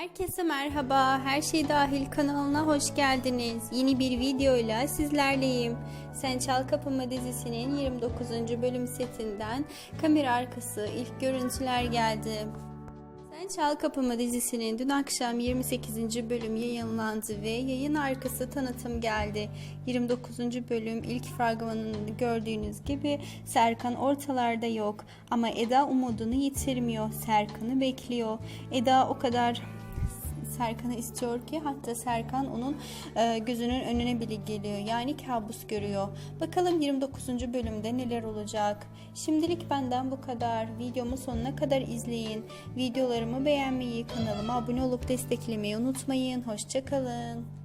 Herkese merhaba, Her Şey Dahil kanalına hoş geldiniz. Yeni bir videoyla sizlerleyim. Sen Çal Kapımı dizisinin 29. bölüm setinden kamera arkası ilk görüntüler geldi. Sen Çal Kapımı dizisinin dün akşam 28. bölüm yayınlandı ve yayın arkası tanıtım geldi. 29. bölüm ilk fragmanını gördüğünüz gibi Serkan ortalarda yok ama Eda umudunu yitirmiyor. Serkan'ı bekliyor. Eda o kadar Serkan'ı istiyor ki hatta Serkan onun e, gözünün önüne bile geliyor. Yani kabus görüyor. Bakalım 29. bölümde neler olacak. Şimdilik benden bu kadar. Videomu sonuna kadar izleyin. Videolarımı beğenmeyi, kanalıma abone olup desteklemeyi unutmayın. Hoşçakalın.